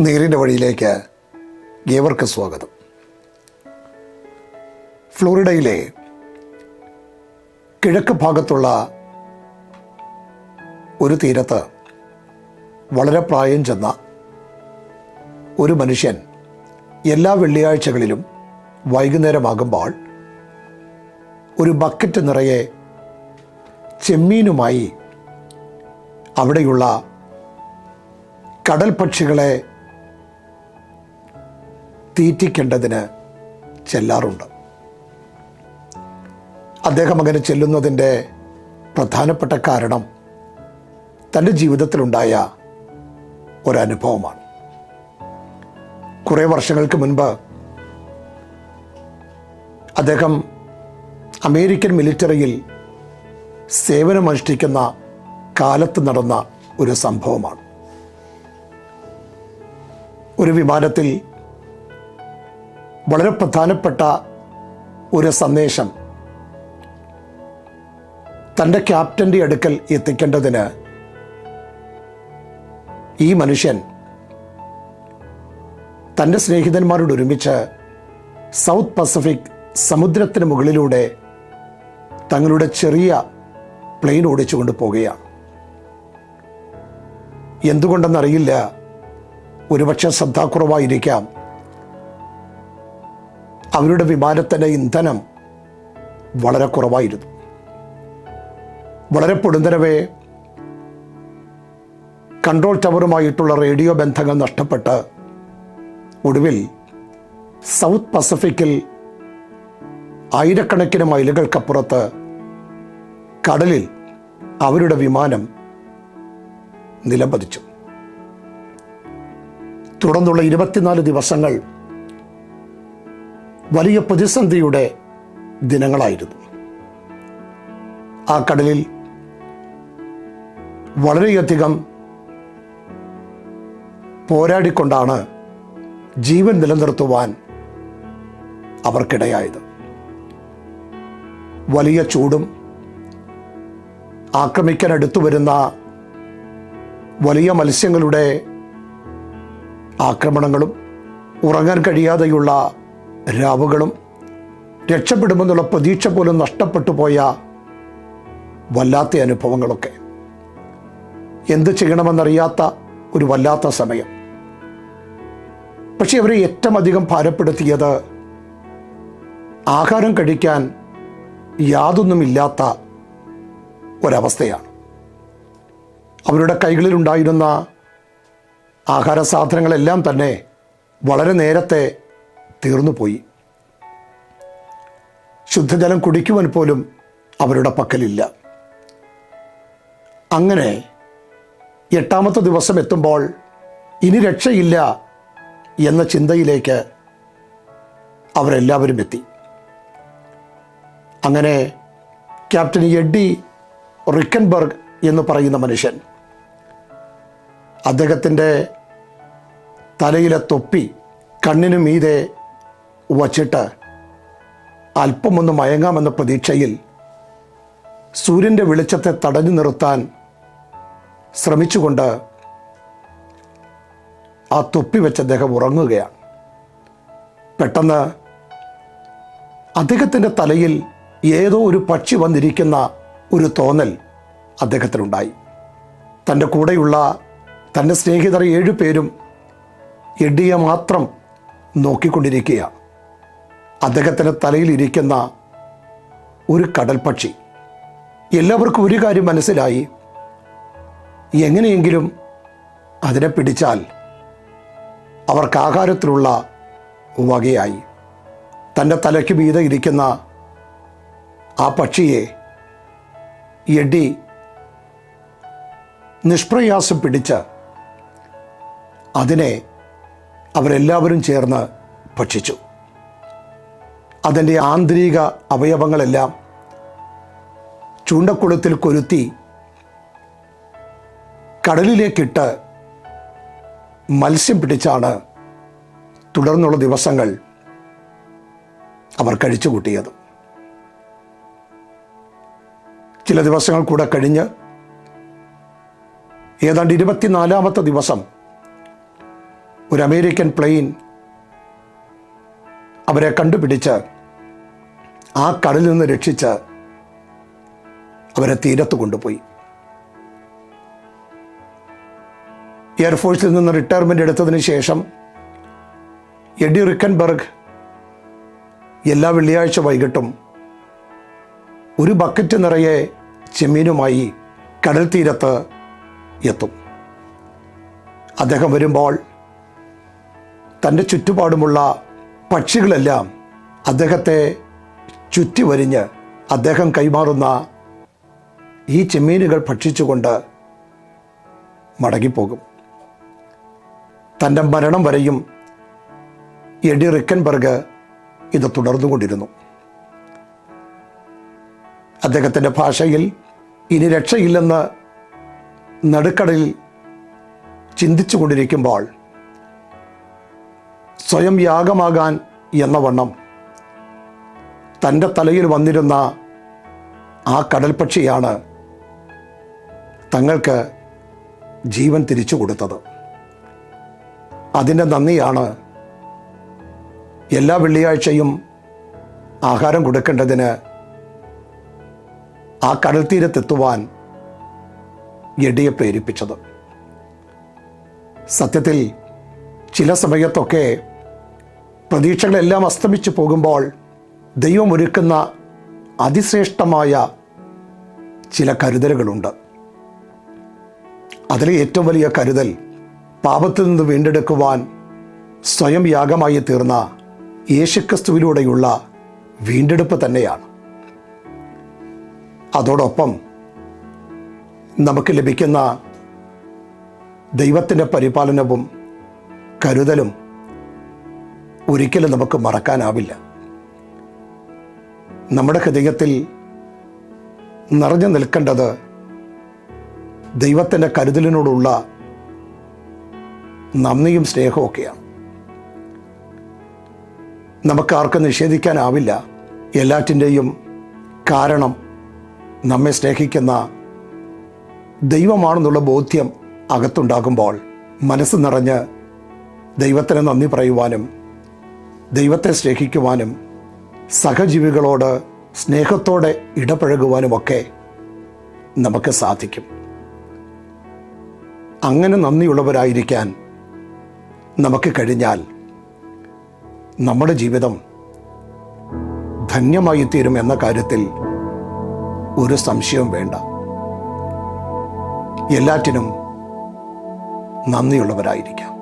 നേരിന്റെ വഴിയിലേക്ക് ഏവർക്ക് സ്വാഗതം. ഫ്ലോറിഡയിലെ കിഴക്ക് ഭാഗത്തുള്ള ഒരു തീരത്ത് വളരെ പ്രായം ചെന്ന ഒരു മനുഷ്യൻ എല്ലാ വെള്ളിയാഴ്ചകളിലും വൈകുന്നേരമാകുമ്പോൾ ഒരു ബക്കറ്റ് നിറയെ ചെമ്മീനുമായി അവിടെയുള്ള കടൽ പക്ഷികളെ തീറ്റിക്കേണ്ടതിന് ചെല്ലാറുണ്ട്. അദ്ദേഹം അങ്ങനെ ചെല്ലുന്നതിന്റെ പ്രധാനപ്പെട്ട കാരണം തന്റെ ജീവിതത്തിലുണ്ടായ ഒരനുഭവമാണ്. കുറേ വർഷങ്ങൾക്ക് മുൻപ് അദ്ദേഹം അമേരിക്കൻ മിലിറ്ററിയിൽ സേവനമനുഷ്ഠിക്കുന്ന കാലത്ത് നടന്ന ഒരു സംഭവമാണ്. ഒരു വിമാനത്തിൽ വളരെ പ്രധാനപ്പെട്ട ഒരു സന്ദേശം. തന്റെ ക്യാപ്റ്റന്റെ അടുക്കൽ എത്തിക്കേണ്ടതിന് ഈ മനുഷ്യൻ തന്റെ സ്നേഹിതന്മാരോട് ഒരുമിച്ച് സൗത്ത് പസഫിക് സമുദ്രത്തിന് മുകളിലൂടെ തങ്ങളുടെ ചെറിയ പ്ലെയിൻ ഓടിച്ചുകൊണ്ട് പോവുകയാണ്. എന്തുകൊണ്ടെന്നറിയില്ല. ഒരുപക്ഷെ ശ്രദ്ധാക്കുറവായിരിക്കാം അവരുടെ വിമാനത്തിന്റെ ഇന്ധനം വളരെ കുറവായിരുന്നു. വളരെ പൊടുന്നരവേ കൺട്രോൾ ടവറുമായിട്ടുള്ള റേഡിയോ ബന്ധങ്ങൾ നഷ്ടപ്പെട്ട് ഒടുവിൽ സൗത്ത് പസഫിക്കിൽ ആയിരക്കണക്കിന് മൈലുകൾക്കപ്പുറത്ത് കടലിൽ അവരുടെ വിമാനം നിലംപതിച്ചു. തുടർന്നുള്ള ഇരുപത്തിനാല് ദിവസങ്ങൾ വലിയ പ്രതിസന്ധിയുടെ ദിനങ്ങളായിരുന്നു. ആ കടലിൽ വളരെയധികം പോരാടിക്കൊണ്ടാണ് ജീവൻ നിലനിർത്തുവാൻ അവർക്കിടയായത്. വലിയ ചൂടും ആക്രമിക്കാൻ അടുത്തു വരുന്ന വലിയ മത്സ്യങ്ങളുടെ ആക്രമണങ്ങളും ഉറങ്ങാൻ കഴിയാതെയുള്ള രാവുകളും രക്ഷപ്പെടുമെന്നുള്ള പ്രതീക്ഷ പോലും നഷ്ടപ്പെട്ടു പോയ വല്ലാത്ത അനുഭവങ്ങളൊക്കെ. എന്ത് ചെയ്യണമെന്നറിയാത്ത ഒരു വല്ലാത്ത സമയം. പക്ഷെ അവരെ ഏറ്റവും അധികം ഭാരപ്പെടുത്തിയത് ആഹാരം കഴിക്കാൻ യാതൊന്നുമില്ലാത്ത ഒരവസ്ഥയാണ്. അവരുടെ കൈകളിലുണ്ടായിരുന്ന ആഹാര സാധനങ്ങളെല്ലാം തന്നെ വളരെ നേരത്തെ തീർന്നുപോയി. ശുദ്ധജലം കുടിക്കുവാൻ പോലും അവരുടെ പക്കലില്ല. അങ്ങനെ എട്ടാമത്തെ ദിവസം എത്തുമ്പോൾ ഇനി രക്ഷയില്ല എന്ന ചിന്തയിലേക്ക് അവരെല്ലാവരും എത്തി. അങ്ങനെ ക്യാപ്റ്റൻ എഡ്ഡി റിക്കൻബർഗ് എന്ന് പറയുന്ന മനുഷ്യൻ അദ്ദേഹത്തിന്റെ തലയിലെ തൊപ്പി കണ്ണിനു മീതെ വച്ചിട്ട് അല്പമൊന്ന് മയങ്ങാമെന്ന പ്രതീക്ഷയിൽ സൂര്യന്റെ വെളിച്ചത്തെ തടഞ്ഞു നിർത്താൻ ശ്രമിച്ചുകൊണ്ട് ആ തൊപ്പി വെച്ച് അദ്ദേഹം ഉറങ്ങുകയാണ്. പെട്ടെന്ന് അദ്ദേഹത്തിന്റെ തലയിൽ ഏതോ ഒരു പക്ഷി വന്നിരിക്കുന്ന ഒരു തോന്നൽ അദ്ദേഹത്തിനുണ്ടായി. തന്റെ കൂടെയുള്ള തന്റെ സ്നേഹിതർ ഏഴു പേരും എഡിയെ മാത്രം നോക്കിക്കൊണ്ടിരിക്കുക അദ്ദേഹത്തിന്റെ തലയിലിരിക്കുന്ന ഒരു കടൽപക്ഷി എല്ലാവർക്കും ഒരു കാര്യം മനസ്സിലായി. എങ്ങനെയെങ്കിലും അതിനെ പിടിച്ചാൽ അവർക്ക് ആഹാരത്തിലുള്ള വകയായി. തന്റെ തലയ്ക്ക് മീതെ ഇരിക്കുന്ന ആ പക്ഷിയെ എഡി നിഷ്പ്രയാസം പിടിച്ച് അതിനെ അവരെല്ലാവരും ചേർന്ന് ഭക്ഷിച്ചു. അതിന്റെ ആന്തരിക അവയവങ്ങളെല്ലാം ചൂണ്ടക്കുളത്തിൽ കൊരുത്തി കടലിലേക്കിട്ട് മത്സ്യം പിടിച്ചാണ് തുടർന്നുള്ള ദിവസങ്ങൾ അവർ കഴിച്ചു കൂട്ടിയത്. ചില ദിവസങ്ങൾ കൂടെ കഴിഞ്ഞ് ഏതാണ്ട് ഇരുപത്തിനാലാമത്തെ ദിവസം ഒരു അമേരിക്കൻ പ്ലെയിൻ അവരെ കണ്ടുപിടിച്ച് ആ കടലിൽ നിന്ന് രക്ഷിച്ച് അവരെ തീരത്ത് കൊണ്ടുപോയി. എയർഫോഴ്സിൽ നിന്ന് റിട്ടയർമെന്റ് എടുത്തതിന് ശേഷം എഡി റിക്കൻബർഗ് എല്ലാ വെള്ളിയാഴ്ച വൈകിട്ടും ഒരു ബക്കറ്റ് നിറയെ ചെമ്മീനുമായി കടൽ തീരത്ത് എത്തും. അദ്ദേഹം വരുമ്പോൾ തന്റെ ചുറ്റുപാടുമുള്ള പക്ഷികളെല്ലാം അദ്ദേഹത്തെ ചുറ്റി വരിഞ്ഞ് അദ്ദേഹം കൈമാറുന്ന ഈ ചെമ്മീനുകൾ ഭക്ഷിച്ചുകൊണ്ട് മടങ്ങിപ്പോകും. തന്റെ മരണം വരെയും എഡി റിക്കൻബർഗ് ഇത് തുടർന്നുകൊണ്ടിരുന്നു. അദ്ദേഹത്തിന്റെ ഭാഷയിൽ ഇനി രക്ഷയില്ലെന്ന് നടുക്കടലിൽ ചിന്തിച്ചു കൊണ്ടിരിക്കുമ്പോൾ സ്വയം യാഗമാകാൻ എന്ന വണ്ണം തന്റെ തലയിൽ വന്നിരുന്ന ആ കടൽപക്ഷിയാണ് തങ്ങൾക്ക് ജീവൻ തിരിച്ചു കൊടുത്തത്. അതിന്റെ നന്ദിയാണ് എല്ലാ വെള്ളിയാഴ്ചയും ആഹാരം കൊടുക്കേണ്ടതിന് ആ കടൽ തീരത്തെത്തുവാൻ എടിയെ പ്രേരിപ്പിച്ചത് സത്യത്തിൽ ചില സമയത്തൊക്കെ പ്രതീക്ഷകളെല്ലാം അസ്തമിച്ചു പോകുമ്പോൾ ദൈവം ഒരുക്കുന്ന അതിശ്രേഷ്ഠമായ ചില കരുതലുകളുണ്ട്. അതിലെ ഏറ്റവും വലിയ കരുതൽ പാപത്തിൽ നിന്ന് വീണ്ടെടുക്കുവാൻ സ്വയം യാഗമായി തീർന്ന യേശുക്രിസ്തുവിലൂടെയുള്ള വീണ്ടെടുപ്പ് തന്നെയാണ്. അതോടൊപ്പം നമുക്ക് ലഭിക്കുന്ന ദൈവത്തിന്റെ പരിപാലനവും കരുതലും ഒരിക്കലും നമുക്ക് മറക്കാനാവില്ല. നമ്മുടെ ഹൃദയത്തിൽ നിറഞ്ഞു നിൽക്കേണ്ടത് ദൈവത്തിന്റെ കരുതലിനോടുള്ള നന്ദിയും സ്നേഹമൊക്കെയാണ് നമുക്കാർക്കും നിഷേധിക്കാനാവില്ല. എല്ലാറ്റിന്റെയും കാരണം നമ്മെ സ്നേഹിക്കുന്ന ദൈവമാണെന്നുള്ള ബോധ്യം അകത്തുണ്ടാകുമ്പോൾ മനസ്സ് നിറഞ്ഞ് ദൈവത്തിന് നന്ദി പറയുവാനും ദൈവത്തെ സ്നേഹിക്കുവാനും സഹജീവികളോട് സ്നേഹത്തോടെ ഇടപഴകുവാനുമൊക്കെ നമുക്ക് സാധിക്കും. അങ്ങനെ നന്ദിയുള്ളവരായിരിക്കാൻ നമുക്ക് കഴിഞ്ഞാൽ നമ്മുടെ ജീവിതം ധന്യമായി തീരും എന്ന കാര്യത്തിൽ ഒരു സംശയവും വേണ്ട. എല്ലാറ്റിനും നന്ദിയുള്ളവരായിരിക്കാം.